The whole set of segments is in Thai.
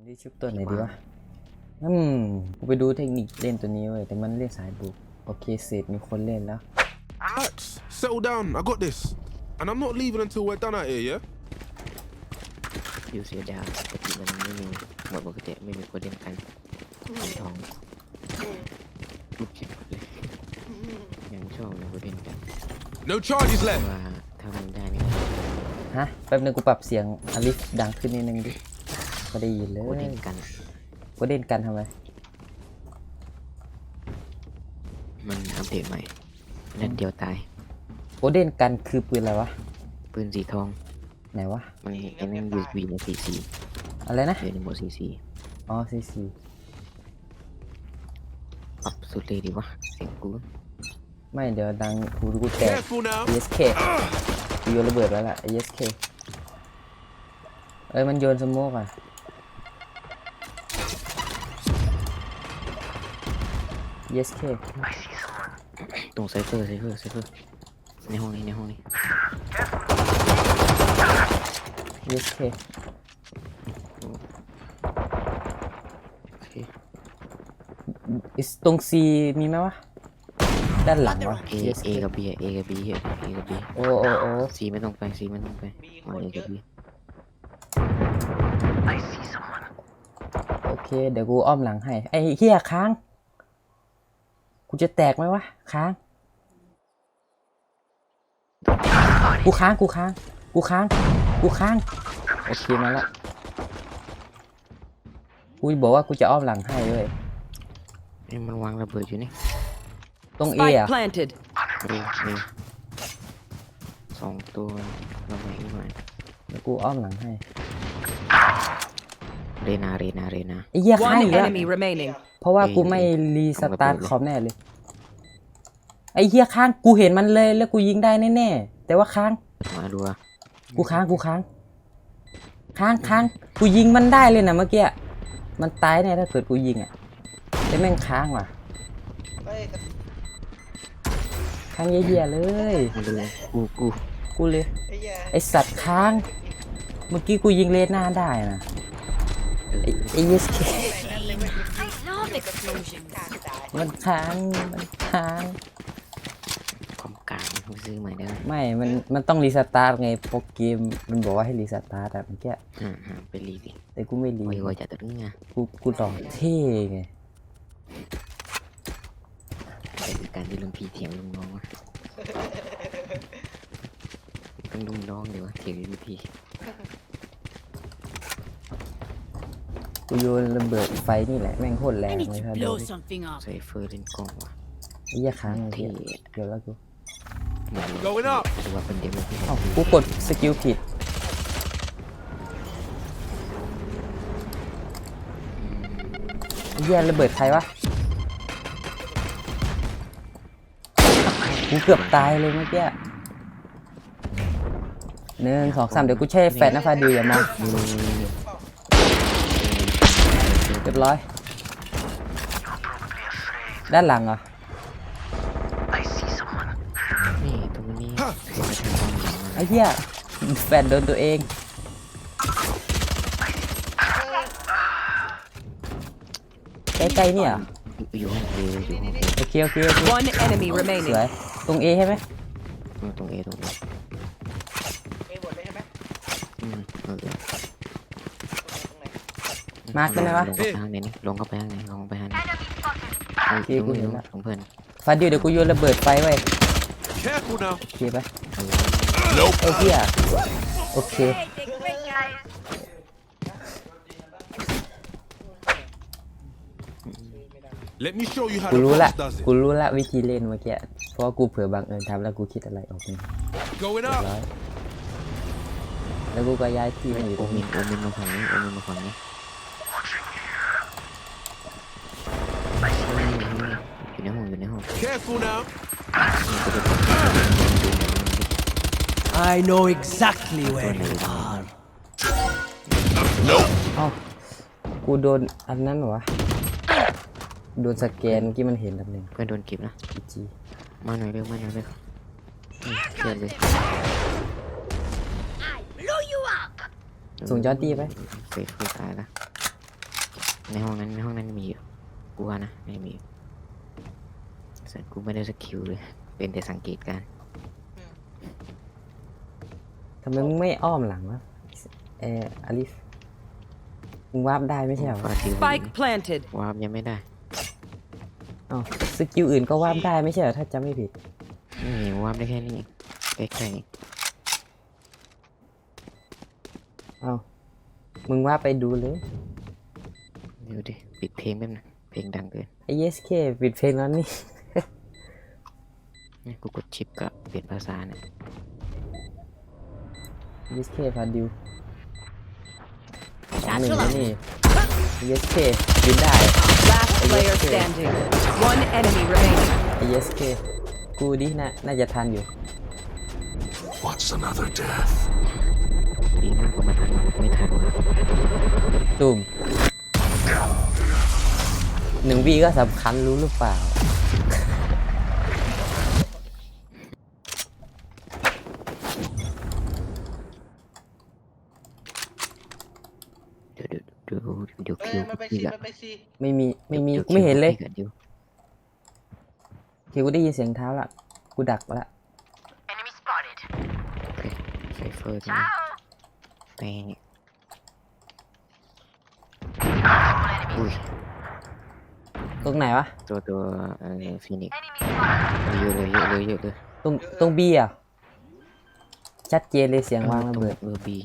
ามที่ชุบตัวไหนดีวะอืมกูไปดูเทคนิคเล่นตัวนี้เว้ยแต่มันเล่นสายบุก โอเคเสร็จมีคนเล่นแล้ว Relax, settle down. I got this. And I'm not leaving until we're done out here, yeah? อยู่เสียดาวปกติมันไม่มีหมดปกติไม่มีคนเล่นกันทองลูกเจ็บหมดเลยยังชอบเลยคนเล่นกัน No charges เพราะ left. ว่าถ้ามันได้ไม่ได้ฮะแป๊บนึงกูปรับเสียงอลิฟดังขึ้นนิดนึงดิ ก็ได้ยินเลยคนเล่นกันกูเล่นกันทำไมมันอัปเดตใหม่นัดเดียวตายกูเล่นกันคือปืนอะไรวะ ปืนสีทอง ไหนวะ มันไอ้นั่น USB ในสีสีอะไรนะอยู่ในโหมดสีสีอ๋อซีซีปรับสุดเลยดีวะ เสียงกู ไม่เดี๋ยวดังกูกูแตก Careful now. ESK กูโยนระเบิดไว้ละ ESK เอ้ยมันโยนสโมกอะ ESK ตรงไซเฟอร์ไซเฟอร์ไซเฟอร์ในห้องนี้ในห้องนี้ ESK โอเคอิสตรง C มีไหมวะ ด้านหลังวะ A ESK A กับ B อะ A กับ B อะ A กับ B โอ้โอ้โอ้ C ไม่ต้องไป C ไม่ต้องไปเอา A กับ B โอเค เดี๋ยวกูอ้อมหลังให้ ไอ้เฮียค้างกู จะแตกไหมวะค้างกูค้างกูค้างกูค้างกูค้างโอเคมาละกูบอกว่ากูจะอ้อมหลังให้เว้ยนี่มันวางระเบิดอยู่นี่ตรงเอ Spike อะ planted. เร็วเร็วสองตัวเราไปอีกหน่อยเดี๋ยวกูอ้อมหลังให้ เรนาเรนาเรนา ไอ้เหี้ยค้าง One อีกแล้ว enemy remaining. เพราะว่ากูไม่รีสตาร์ทคอมแน่เลย ไอ้เหี้ยค้างกูเห็นมันเลยแล้วกูยิงได้แน่ๆแต่ว่าค้าง มาดูอะกูค้างกูค้าง ค้างค้างกูยิงมันได้เลยนะเมื่อกี้มันตายแน่ถ้าเกิดกูยิงอะแต่แม่งค้างว่ะค้างเยี่ยๆเลย มาดูกูกูกูเลย ไอสัตว์ค้าง เมื่อกี้กูยิงเลนหน้าได้นะ ไอไอเยสเคมันค้างมันค้างความกลางกูซื้อใหม่ได้ไหมไม่มันมันต้องรีสตาร์ทไงโปรเกมมันบอกว่าให้รีสตาร์ทอะเมื่อกี้ห่าห่าไปรีดิแต่กูไม่รีไวไวจัดตัวนี้ไงกูกูหล่อเท่ไงแต่คือการที่ลุงพี่เถียงลุงน้องอะต้องลุงน้องเดี๋ยวะเถียงลุงพี่ กูโยนระเบิดไฟนี่แหละแม่งโคตรแรง I need เลย to ครับ blow something up. ไซเฟอร์เล่นกล้องว่ะไอ้เหี้ยค้างเลยเท่เดี๋ยวแล้วกูเหมือน Going up. หรือว่าเป็นเดโมที่เอ้ากูกดสกิลผิดไอ้เหี้ยระเบิดใครวะกูเกือบตายเลยเมื่อกี้หนึ่งสองสามเดี๋ยวกูแช่แฟนนะฟาดิวอย่ามอง เรียบร้อย ด้านหลังเหรอ นี่ตรงนี้เสียงมาทางตอนหลังไอ้เหี้ยแฟนโดนตัวเอง ใกล้ๆเนี่ยเหรออยู่ห้องเออยู่ห้องเอโอเคโอเคโอเค One enemy ส remaining. วยตรง A ใช่ไหมตรงเอตรงเออืมเออ มาร์คได้ไหมวะ ลงเข้าไปข้างในนี่ลงเข้าไปข้างในลงเข้าไปข้างในโอเคกูเห็นละ ของเพื่อนฟาดิวเดี๋ยวกูโยนระเบิดไฟไว้ Careful now. โอเคปะ Nope. ไอ้เหี้ยโอเค Let me show you how กู the รู้ละ boss does it. กูรู้ละวิธีเล่นเมื่อกี้ เพราะว่ากูเผื่อบังเอิญทำแล้วกูคิดอะไรออกมา Going เรียบ up. ร้อยแล้วกูก็ย้ายที่มาอยู่โอตรงมินี้นโอมินมาฝั่งนี้โอมินมาฝั่งนี้อยู่ในห้องอยู่ในห้อง Careful now. I know exactly ตัว where ไหน you บ้าง are. เอ้ากูโดนอันนั้นเหรอวะโดนสแกนเมื่อกี้มันเห็นแบบหนึ่งเพื่อนโดนเก็บนะพีจีมาหน่อยเร็วมาหน่อยเร็วอืมเพื่อนเลย Blow you up. ส่งจอร์ตี้ไปเฟซคือตายละในห้องนั้นในห้องนั้นมีอยู่กูว่านะไม่มี ส่วนกูไม่ได้สกิลเลย เป็นแต่สังเกตการณ์ทำไมมึงไม่อ้อมหลังวะเอออลิฟมึงวาร์ปได้ไม่ใช่เหรอฟาดิว Spike planted. วาร์ปยังไม่ได้อ๋อสกิลอื่นก็วาร์ปได้ไม่ใช่เหรอถ้าจำไม่ผิดไม่มีวาร์ปได้แค่นี้ใกล้ๆนี่เอามึงว่าไปดูเลยเดี๋ยวดิ ปิดเพลงแป๊บนึงเพลงดังเกิน ไอ้ SK ปิดเพลงแล้วนี่ เนี่ยกูกดชิปก็เปลี่ยนภาษาเนี่ย SK ฟาดิวสองหนึ่งแล้วนี่ SK ยืนได้ Last player standing. One enemy remaining. ไอ้ SK กูดิน่าน่าจะทันอยู่ What's another death? ดีมากกว่ามาทันไม่ทันวะตุ่มหนึ่งวีก็สำคัญรู้หรือเปล่า เดี๋ยวเดี๋ยวเดี๋ยวเดี๋ยว เอ้ คิยวมันไปพี่ซีละมันไปซีไม่มีไม่มีดี๋ยวกูไม่เห็นเลยคิวพี่กับดิวคิวกูได้ยินเสียงเท้าละกูดักละโอเคไซเฟอร์ใช่ไหมแป้งอุ้ยตรงไหนวะ ตัวตัวเอ่อฟินิกเยอะเลยเยอะเลยเยอะเลยตรงตรงบีอะชัดเจนเลยเสียงวางระเบิดเออบี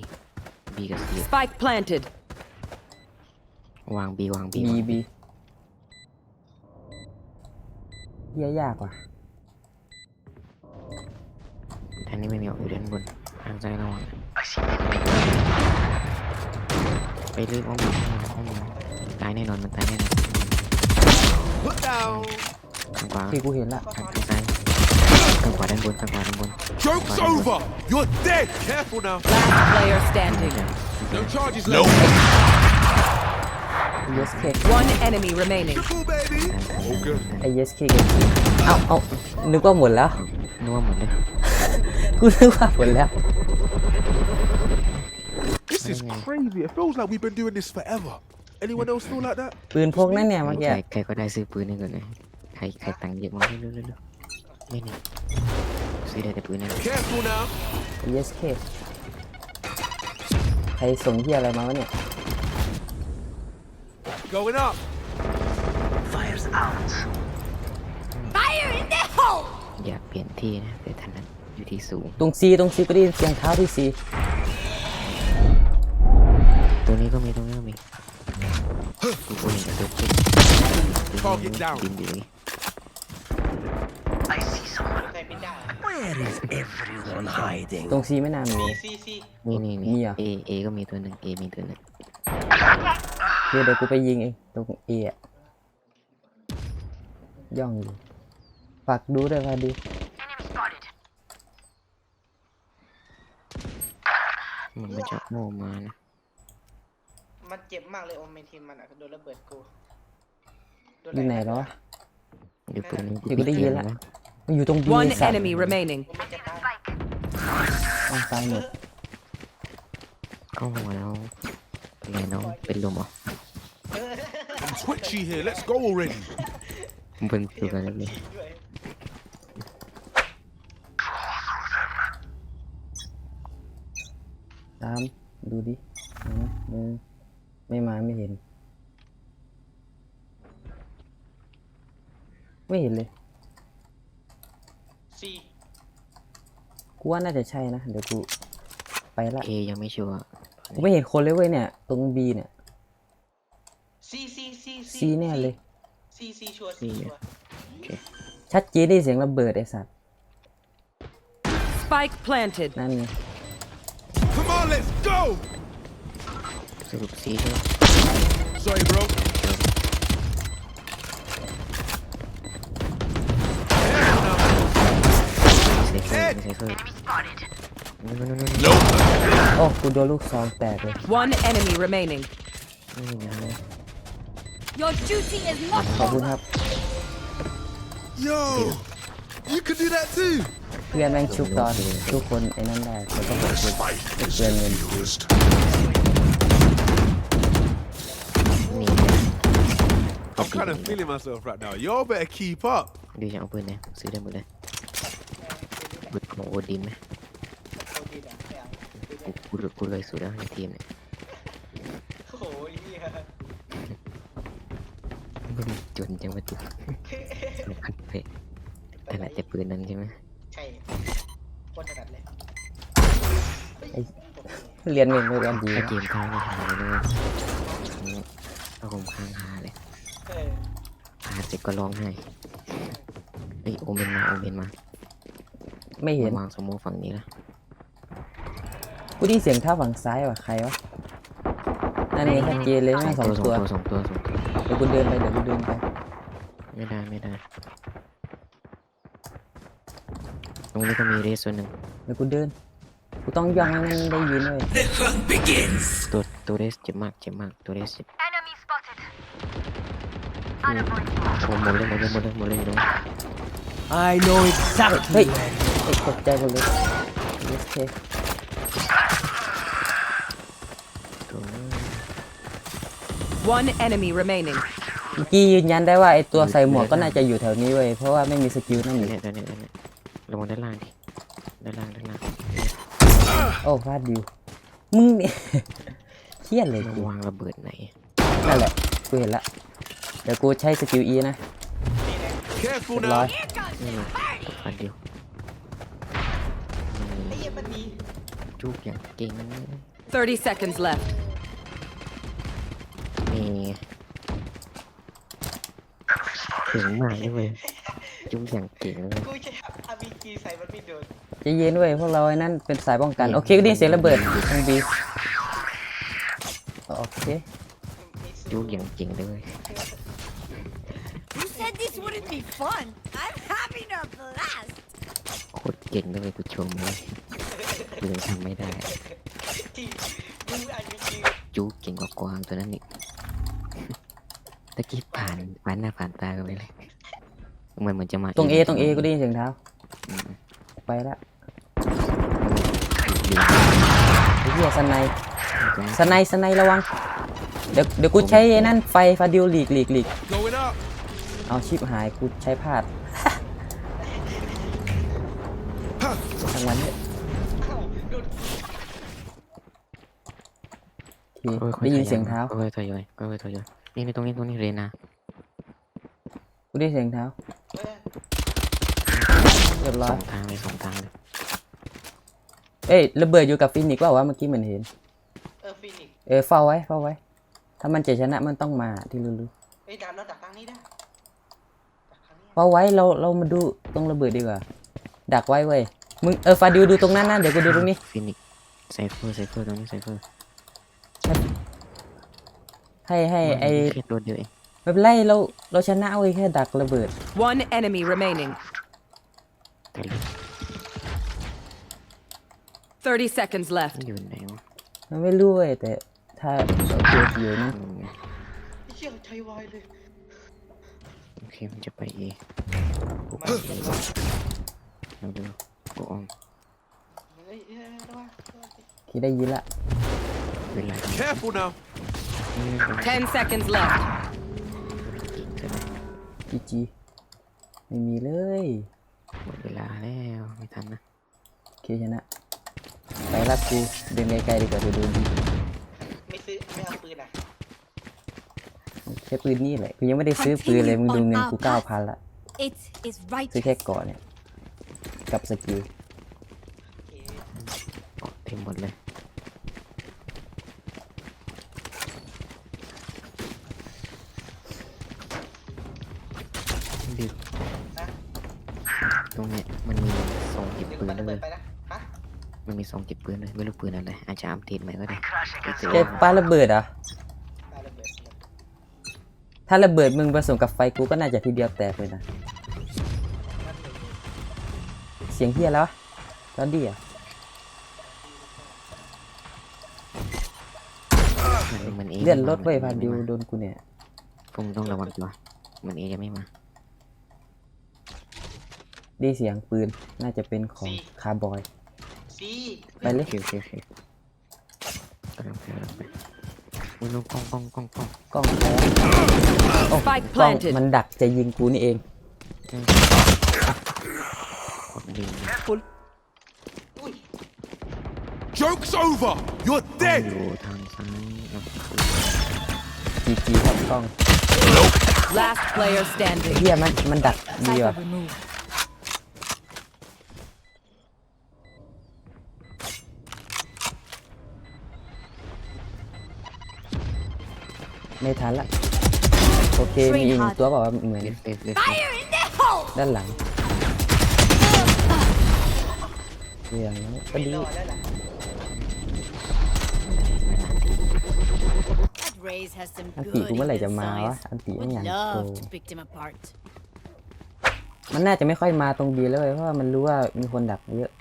บีกับซี Spike planted. วางบีวางบีบีบีเหี้ยยากว่ะทางนี้ไม่มีออกอยู่ด้านบนทางซ้ายระวังไปเรื่อยอ้อมอ้อมอ้อมตายแน่นอนมันตายแน่นอน Put down. ทางขวาที่กูเห็นละทางซ้ายทางขวาด้านบนทางขวาด้านบน Joke's over. You're dead. Careful now. Last player standing. No charges left. SK One enemy remaining. Triple, baby. Okay. ไอ้ SK กับจีเอ้าเอ้านึกว่าหมดแล้วนัวหมดเลยกูนึกว่าหมดแล้ว This is crazy. It feels like we've been doing this forever. Anyone else feel like that? ปืนพกนั่นเนี่ยเมื่อกี้ ใครใครก็ได้ซื้อปืนให้ก่อนเลยใครใครตังค์เยอะมากเร็วเร็วเร็วไม่นี่ซื้อได้แต่ปืนนั่น Careful now. ไอ้ SK ใครส่งที่อะไรมาวะเนี่ย Going up. อยากเปลี่ยนที่นะแต่ทันนั้นอยู่ที่สูง ตรงซีตรงซีก็ได้ยินเสียงเท้าที่ซีตรงนี้ก็มีตรงนี้ก็มีกูก็เห็นกระโดดขึ้น Target down บินอยู่นี่ใส่พินได้ Where is everyone hiding? ตรงซีไม่น่ามี ซีซีนี่นี่มีนี่เหรอ เอเอก็มีตัวหนึ่งเอมีตัวหนึ่ง คือเดี๋ยวกูไปยิงเองตรงเอะย่องอยู่ฝากดูด้วยฝากดูมันมาจากโมมานะมันเจ็บมากเลยโอเมนทีมมันอะโดนระเบิดกูโดอยู่ไหนแล้ววะอยู่ตัวนี้เดี๋ยวกูได้ยินละมันอยู่ตรงบี One สัตว์ enemy remaining. โอเมนจะตายต้องตายหมดเข้าหัวแล้วเป็น ไงน้องเป็นลมเหรอ I'm twitchy here. Let's go already. มึงเป็นตัวกันเลยด้วยตามดูดิเอานะเออไม่มาไม่เห็น ไม่เห็นเลยซีกูว่าน่าจะใช่นะ เดี๋ยวกูไปละ เอยังไม่ชัวร์ กูไม่เห็นคนเลยเว้ยเนี่ย ตรงบีเนี่ยซีซีซีซีแน่เลย ซีซีชัวร์ซีชัวร์ชัดเจนได้เสียงระเบิดไอ้สัตว์ Spike planted. นั่นไง Come on, let's go. สรุปซีใช่ไหม Sorry, bro. เซฟเฟอร์ไม่เซฟเฟอร์นู่นนู่นนู่นโอ้กูโดนลูกซองแตกเลย One enemy remaining. นี่นะ Your duty is not ขอบคุณครับ Yo, you can do that too. เพื่อนแม่งชุบตอนทุกคนไอ้นั่นได้แต่ต้องขอบคุณเพื่อนเงินนี่นะ I'm kind of feeling myself right now. Y'all better keep up. ดิวจะเอาปืนไหนซื้อได้หมดเลยปืนของโอดินไหม โคตรดีนะไม่เอา กูกูกูเลยสุดแล้วในทีมเนี่ยโอ้โหเหี้ยมึงจนจังวะจุดสำคัญไปแต่ละแต่ปืนนั้นใช่ไหมใช่โคตรถนัดเลยเรียนเมนด้วยกันดีถ้านะเกมข้างไม่หาเลยนะถ้าผมข้างหาเลยเออหาเสร็จก็ร้องไห้เอ้ยโอเมนมาโอเมนมาไม่เห็นวางสโมอฝั่งนี้ละ กูได้ยินเสียงเท้าฝั่งซ้ายว่ะใครวะนั่นไงชัดเจนเลยแม่งสองสองตัวตัวสองตัวสองตัว เดี๋ยวกูเดินไปเดี๋ยวกูเดินไปไม่ได้ไม่ได้ ตรงนี้ก็มีเรสส่วนหนึ่งเดี๋ยวกูเดินกูต้องย่องให้มันได้ยินเลย The hunt begins. ตัวตัวเรสเจ็บมากเจ็บมากตัวเรสเจ็บ Enemy spotted. โอ้หมดเลยหมดเลยหมดเลยหมดเลยเนาะ I know exactly เฮ้ย where เฮ้ยตกใจหมดเลยโอเค One enemy remaining. เมื่อกี้ยืนยันได้ว่าไอตัวใส่หมวกก็น่าจะอยู่แถวนี้เว้ยเพราะว่าไม่มีสกิลนั่นอยู่เนี่ยตัวเนี้ยตัวเนี้ยระวังด้านล่างดิด้านล่างด้านล่างโอ้พลาดดิวมึงเนี่ย เครียดเลยมันกูวางระเบิดไหนนั่นแหละกูเห็นละเดี๋ยวกูใช้สกิล E นะ Careful เรียบร้อ now. ยนี่อันเดียวไอ้เหี้ยมันมีจุกอย่างเก่ง30 seconds left. นี่ถึงมากเลยเว้ยจุกอย่างเก่งเลยกูจะอาบีจีใส่มันไม่โดนใจะเย็นเว้ยพวกเราไอ้นั่นเป็นสายป้องกันโอเคก็ได้ยินเสียงระเบิดทางบีโอเคมีจุกอย่างเก่งเลย You said this wouldn't be fun. I'm having a blast. โคตรเก่งเลยกูชมเลยกูยังทำไม่ได้ ที่ดูอาบีจี จุกเก่งกว่ากวางตัวนั้นอีก ตะกี้ผ่านผ่านหน้าผ่านตากันไปเลยเหมือนมันจะมาตรง A ตรง A ก็ได้ยินเสียงเท้าอืมไปละอยู่ไอ้เหี้ยสไนป์ตรงสไนป์สไนป์ระวัง เดี๋ยวเดี๋ยวกูใช้ไอ้นั่นไฟฟาดิวหลีกหลีกหลีก Going up. เอาชิปหายกูใช้พลาดทางวันเนี่ยเอ้าโดนโอเคค่อๆได้ยินเสียงเท้าค่อยๆทยอยค่อยๆทยอย นี่ในตรงนี้ตรงนี้เรนากูได้ยินเสียงเท้าเออเรียบร้สออยงทางเลยสองทางเลยเอ้ยระเบิดอยู่กับฟินิกซ์ว่าวะเมื่อกี้เหมือนเห็น เออฟินิกซ์เออเฝ้าไว้เฝ้าไว้ ถ้ามันจะชนะมันต้องมาที่รู้ไอ้ยดามเราดักทางนี้ได้ดักทางนี้ๆเฝ้าไว้เราเรามาดูตรงระเบิดดีกว่า ดักไว้เว้ยมึงเออฟาดิวดูตรงนั้นนะเดี๋ยวกูดูตรงนี้ฟินิกไซเฟอร์ไซเฟอร์ตรงนี้ไซเฟอร์ ให้ให้ไอแค่ตัวเดียวเองไม่เป็นไรเราเราชนะเว้ยแค่ดักระเบิด One enemy remaining. แต่เล็ก30 seconds left. อยู่ไหนวะมันไม่รู้เว้ยแต่ถ้าเราเจออยู่นั่นอืมไอ้เชี่ยใช้ไวายเลยโอเคมันจะไปเอมาเราดูกูออมเอ้ยเอ้ยระวังระวังคิดได้ยินละเวลา Careful now. 10 seconds left. จีจีไม่มีเลย หมดเวลาแล้วไม่ทันนะโอเคชนะไปรับกูเดินไกลๆดีกว่าเดี๋ยวโดนยิงไม่ซื้อไม่เอาปืนอะแค่ปืนนี่แหละกูยังไม่ได้ซื้อปืนเลยมึงดูเงินกูเก้าพันละ It is right. ซื้อแค่เก่อนเนี่ยกับสกิลโอเคออกเต็มหมดเลย ปืกูนปาระด้เบิวดยไปนะฮะมันมีซองเก็บปืนด้วยไม่รู้ปืนอะไรอาจจะอัปเดตใหม่ก็ได้อีกแกปาระเบิดเหรอะปาระเบิดถ้าระเบิดมึงผสมกับไฟกูก็น่าจะทีเดียวแตกเลยนะ เสียงเฮียแล้ววะตอนดีอะมันมันเอเลื่อนรถไว้ยพาดิวโดนกูเนี่ยพวกมึงต้องระวังตัวมันเอจะไม่มา ได้เสียงปืนน่าจะเป็นของคาร์บอย ซีไปเลย โอเคโอเคโอเคกำลังไปกำลังไปมึงลงกล้องกล้องกล้องกล้องกล้องแล้ว Spike กล้อง planted. มันดักจะยิงกูนี่เอง กดลิงก์อุ้ย Joke's over. You're กล้อง dead. อยู่ทางซ้ายแล้วจีจีครับกล้อง Last player standing. เฮียมันมันดักดีว่ะ ไม่ทันละ โอเค มีอีกหนึ่งตัวบอกว่าวะเหมือนเลฟเลฟเลฟ Fire in the hole! ด้านหลังเรื่องนี้ก็ไม่ดีรอดแล้วล่ะ That Raze has some อัน good ตีกูเมื่อไหร่จะมาวะ size. อันตีไม่ Would อย่างโก love to pick them apart. มันน่าจะไม่ค่อยมาตรงบีแล้วเว้ยเพราะว่ามันรู้ว่ามีคนดักเยอะ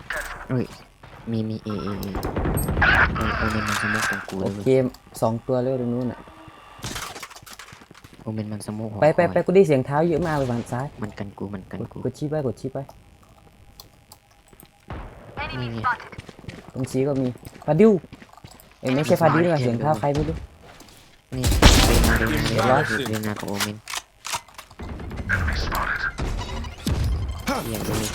เฮ้ยมีมีเอเอเอโอโอเมนมันสโมกของกูโอเลยเคสองตัวเลยตรงนู้นอะ โอเมนมันสโมกของไปไปไปกูได้เสียงเท้าเยอะมากเลยฝั่งซ้ายมันกันกูมันกันกดกูกดชี้ไปกดชี้ไปนี่ไงตรงชี้ก็มีฟาดิวเอ้ยไม่ใช่ฟาดิวนี่หว่าเสียงเท้าใครไม่รู้นี่เรนาเรนาเรนาเรนากับโอเมนเหี้ยโดนเลย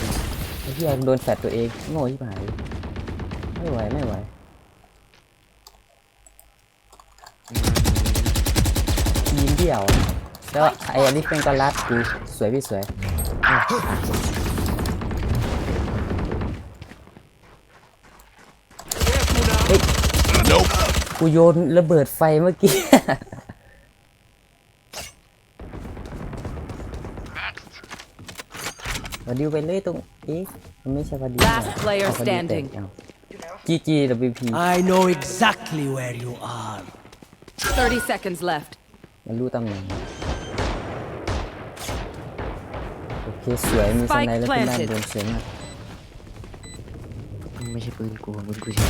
ไอ้เหี้ยโดนแฟดตัวเองโง่ที่หายไม่ไหวไม่ไหวยิง เดี่ยว แล้วไอ้อันนี้เป็นกอลัดกูสวยพี่สวยกูโยนระเบิดไฟเมื่อกี้พอดิวไปเลยตรงเอ๊ะมันไม่ใช่พอดิว Last player standing จีจี WP I know exactly where you are. 30 seconds left. มันรู้ตำแหน่งโอเคสวยมีส Spike ไนด์แล้วเป็นด้าน planted บนสวยมากไม่ใช่ปืนกูปืนกูใช่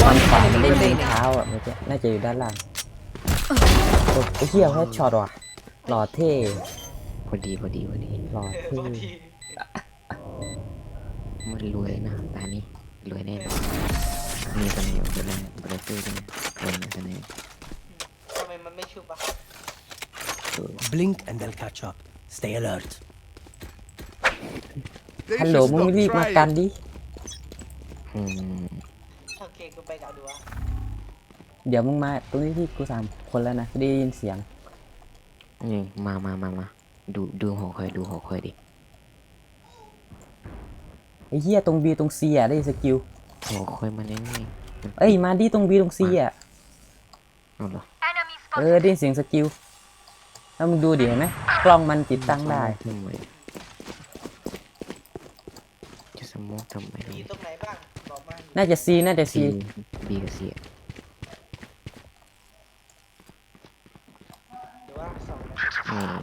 ตอนขวามัน enemy เล่น remaining เท้าอะเมื่อกี้น่าจะอยู่ด้านล่างโอ้ไอ้เหี้ยแค่ช็อตว่ะหล่อเท่พอดีพอดีพอดีหล่อเออเท่บางทีมันรวยนะตานี้รวยแน่นอนมีเสน่ห์เวลาเวลาซื้อกันรวยนะเสน่ห์ทำไมมัน ไม่ชุบอะ Blink and they'll catch up. Stay alert. They ฮัลโหล should มึง stop รีบมา trying. กันดิ อืมโอเคกูไปกับดูอะเดี๋ยวมึงมาตรงนี้ที่กูสามคนแล้วนะกูได้ยินเสียง นี่มามามามาดูดูหอคอยดูหอคอยดิไอ้เหี้ยตรงบีตรงซีอะได้สกิลหอคอยมันนี่นี่มันเอ้ยมาดิตรงบีตรงซีอะเอาเหรอ เออได้ยินเสียงสกิลแล้วมึงดูดิเห็นไหมกล้องมันติดตั้งได้ทำไมจะสโมกทำไมอยู่ตรงไหนบ้างบอกมาน่าจะซีน่าจะซีซีบีกับซีหรือว่าสอง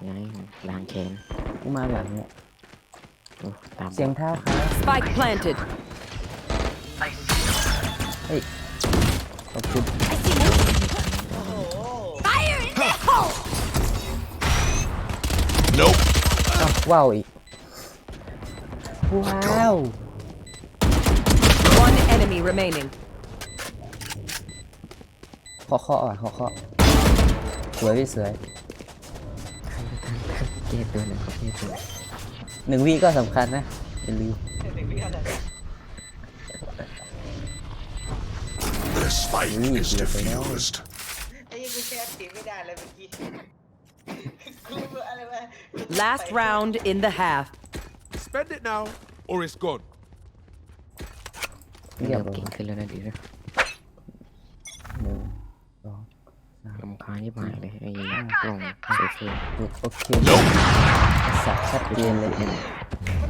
นะนี่ไงล้างแขนกูมาหลังเนี่ยโอ้ตามเสียงเท้าครับ Spike planted. เฮ้ยขอบคุณ อ้าวว้าวอีก ว้าว One enemy remaining. เคาะเคาะอะเคาะเคาะสวยพี่สวยเก้ตัวหนึ่งเขาเก้ตัวหนึ่งวิก็สำคัญนะอย่าลืมหนึ่งวิอะไร The spike Ooh, is yeah, they know. diffused. ไอ้ยังกูแช่ตีไม่ได้เลยเมื่อกี้กูอะไรวะ Last round in the half. Spend it now, or it's gone. เรียเริ่บมร้อยเก่งขึ้นแล้วนะดีนะหนึ่งสองลำคาญที่หายเลยไอ้กล้องเซฟเฟอร์โอเคสับชัดเจนเลยมัน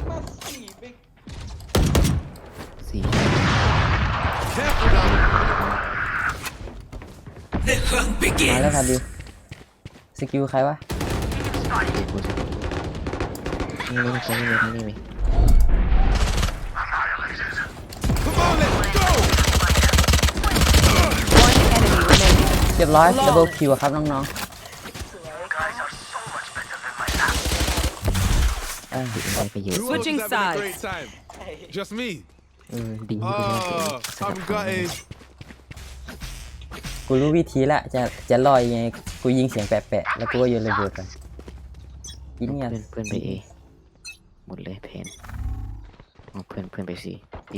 มาสี่ไปสี่ Careful now. The hunt มาแล้ว begins. ครับดิสกิลใครวะกูจะ นี่นี่ใช่นี่นี่นี่ Come on, let's go. One enemy remaining. เรียบร้อยดับเบิลคิวครับน้องๆเอ้ยได้ไปเยอะ Who Switching else is having a sides. great time? Just me. เออดีกูจะ Ah, สลับ I'm ฝั่ง gutted. กูรู้วิธีละจะจะลอยยังไงกูยิงเสียงแปะๆแล้วกูก็โยนระเบิดไป ยิงเนี่ยเพื่อนเพื่อนไปเอหมดเลยแผนเอาเพื่อนเพื่อนไปซีดี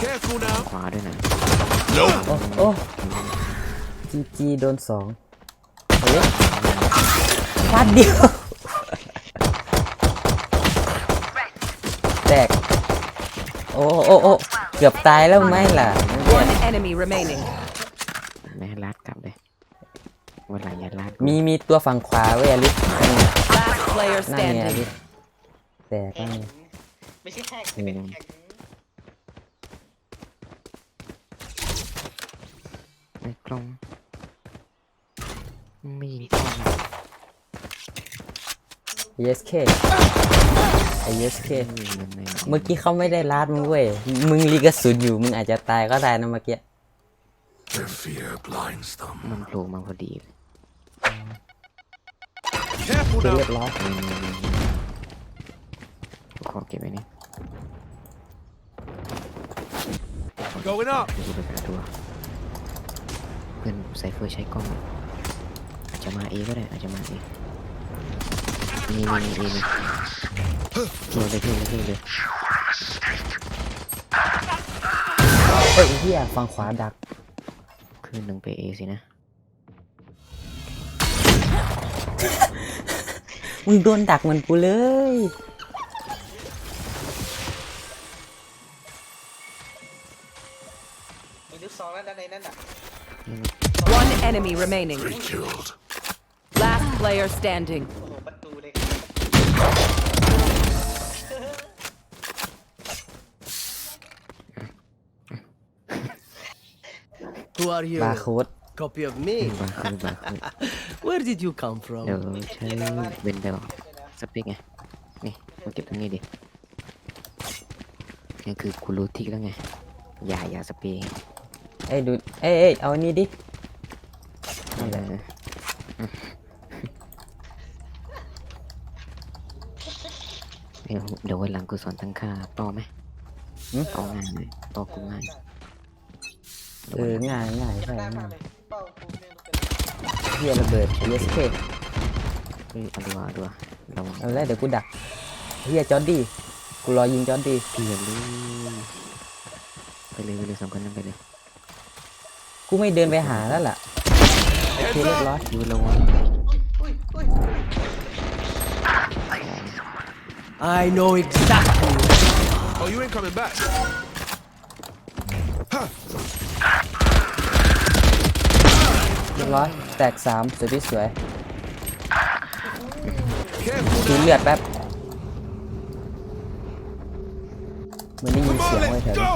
Careful now. ขวาด้วยนะโอ้โอ้จีจีโดนสองเฮ้ยฟาดเดียว แตก โอ้โอ้โอ้เกือบตายแล้วไหมล่ะ One enemy remaining. ไม่ให้ลาดกลับเลยวันหลังอย่าลาด มีมีตัวฝั่งขวาเว้ยอลิสนั่นไง Last player นั่นไงอลิ standing. สแตกนั่นไงไม่ใช่แฮกเป็นแฮกไอ้กล้องไม่ยิงกล้องอะ ESK ไอ ESK ไม่ยิงยังไงเมื่อกี้เขาไม่ได้ลาดมึงเว้ย มึงรีกระสุนอยู่ มึงอาจจะตายก็ได้นะเมื่อกี้ Their fear blinds them. มันโผล่มาพอดีเลย Careful คือ now. เรียบร้อยนี่นี่นี่ขอเก็บไว้นี่ Going up. ดูไปหาตัวเพื่อนไซเฟอร์ใช้กล้อง อาจจะมาเอก็ได้ อาจจะมาเอนี่นี่นี่เอนี่โดนเลยพี่เลยพี่เลยเอ้ยเฮียฝั่งขวาดัก คืนหนึ่งไปเอสินะ มึงโดนดักเหมือนกูเลย มีลูกซองแล้วด้านในนั่นน่ะ One enemy remaining. Three killed. Last player standing. โอ้โหประตูเลย Who are you? บาร์โค้ด Copy of อื me? มบาคือบาคือ Where did you come เดี๋ยว from? ใช้เวนเดลสเปกไง นี่มาเก็บตรงนี้ดินี่คือกูรู้ทิกแล้วไง อย่าอย่าสเปรย์ไงเอ้ยดูเอ้ยเอ้ยเอาอันนี้ดินั่นแหละเออเดี๋ยวเดี๋ยววันหลังกูสอนตั้งค่าต่อไหมหืมต่อง่ายเลยต่อกูง่ายเออง่ายง่ายเจ็บใช่หน้าง่ามากย เป็นเฮียระเบิด ESK เฮ้ยเอาดูว่าเอาดูว่าระวังเอาแล้วเดี๋ยวกูดักเฮียจอร์ดี้กูรอยิงจอร์ดี้เปลี่ยนเลยไปเลยไปเลยสองคนนั้นไปเลยกูไม่เดินไปหาแล้วล่ะโอเคเรียบร้อยดูระวังอุ้ยอุ้ย I know exactly. Oh, you ain't coming back. เรียบร้อยแตกสามสวยที่สวย Careful ดู now. เลือดแป๊บมันได้ยิน Come เสีย on, งไว้แถว let's นี้ go.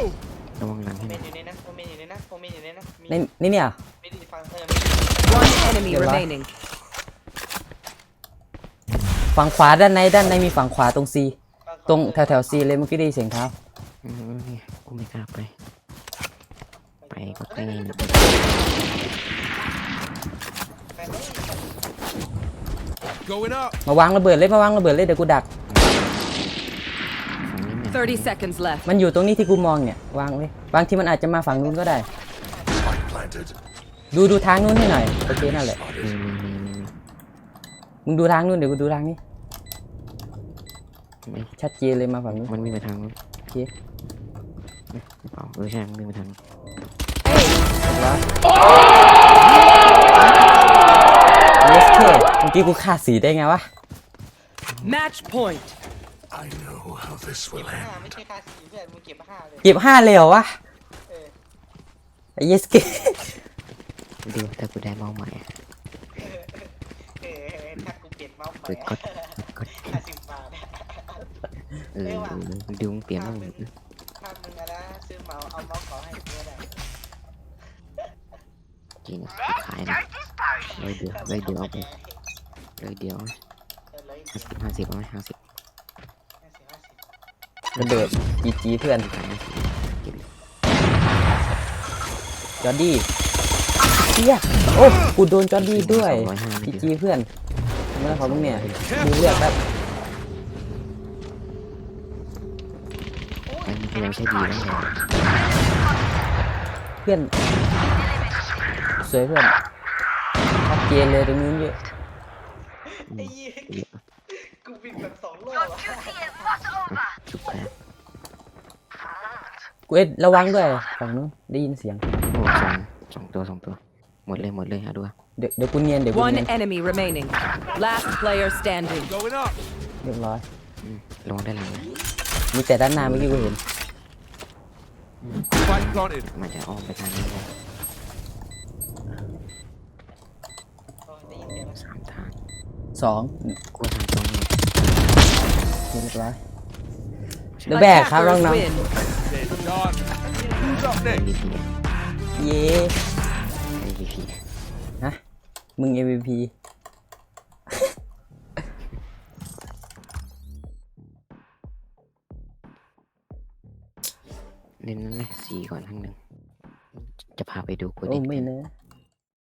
ระวังหลังให้เมหน่นอยอยู่ในนั้นโอเมนอยู่ในนั้นโอเมนอยู่ในนั้นมีในนี่เนี่ยไม่ได้ฟังเออ One enemy Goodbye. remaining. ฝั่งขวาด้านในด้านในมีฝั่งขวาตรงซีตรงแถวแถวซีเลยเมื่อกี้ได้ยินเสียงเท้าเออนี่กูไม่กล้าไป ไปก็ใกล้นะ Going up. มาวางระเบิดเลยมาวางระเบิดเลยเดี๋ยวกูดักฝั่งนี้เนี่ย30 seconds left. มันอยู่ตรงนี้ที่กูมองเนี่ยวางเลยบางทีมันอาจจะมาฝั่งนู้นก็ได้ Spike planted. ดูดูทางนู้นให้หน่อยโอเคนั่นแหละมีมีมีมีมีมึงดูทางนู้นเดี๋ยวกูดูทางนี้ไม่ ชัดเจนเลยมาฝั่งนู้นมันวิ่งไปทางนู้นโอเคไม่ไม่เปล่าเออใช่มันวิ่งไปทางนู้นแล้ว เอสเคเมื่อกี้กูฆ่าสีได้ไงวะ Match point. I know how this will ห้าไม่ใช่ค่าสีเพื่อนมึงเก็บห้าเลยเก็บห้าเลยเหรอวะเออ ไอ้เอสเคดูถ้ากูได้เมาส์ใหม่อะเออถ้ากูเปลี่ยนเมาส์ใหม่เปิดกดกดห้าสิบบาทเออดูมึงเปลี่ยนถ้าเมาส์มึงถ้ามึงอะนะซื้อเมาส์เอาเมาส์ขอให้กูก็ได้จริงอะกูขายนะ เลยเดียวเลยเดียวเอาไปเลยเดียวห้าสิบห้าสิบเอาไหมห้าสิบระเบิดจีจีเพื่อนขายห้าสิบเก็บจอร์ดี้เฮียโอ้กูโดนจอร์ดี้ด้วยจีจีเพื่อนเมื่อของมึงเนี่ยดูเลือดแป๊บไปมีไปยังใช้ดีแล้วเพื่อนสวยเพื่อน เจนเลยตรงนู้นเยอะไอ้ยี่กูบินแบบสองรอบอะชุบแพ้กูเอ็ดระวังด้วยฝั่งนู้นได้ยินเสียง โอ้สองสองตัวสองตัว หมดเลยหมดเลยเอาดูว่าเดี๋ยวเดี๋ยวกูเนียนเดี๋ยวกู One เนียน enemy remaining. Last player standing. Going up. เรียบร้อย อืมลงได้หลังนะมีแต่ด้านหน้าเมื่อกี้กูเห็น Spike planted. มันจะอ้อมไปทางนี้เลย โอ้ได้ยินเสียงแล้ว สามทาง สองกลัวทางตรงนี้เรียบร้อยเดี๋ยวแบกครับน้อง Attackers ๆ win. Dead. Done. Who's up next? MVP เย้ MVP ฮะมึง MVP เน้นนั่นนะสี่ก่อนทั้งหนึ่ง จะพาไปดูโกลโอ้เด้นไม่กันนะ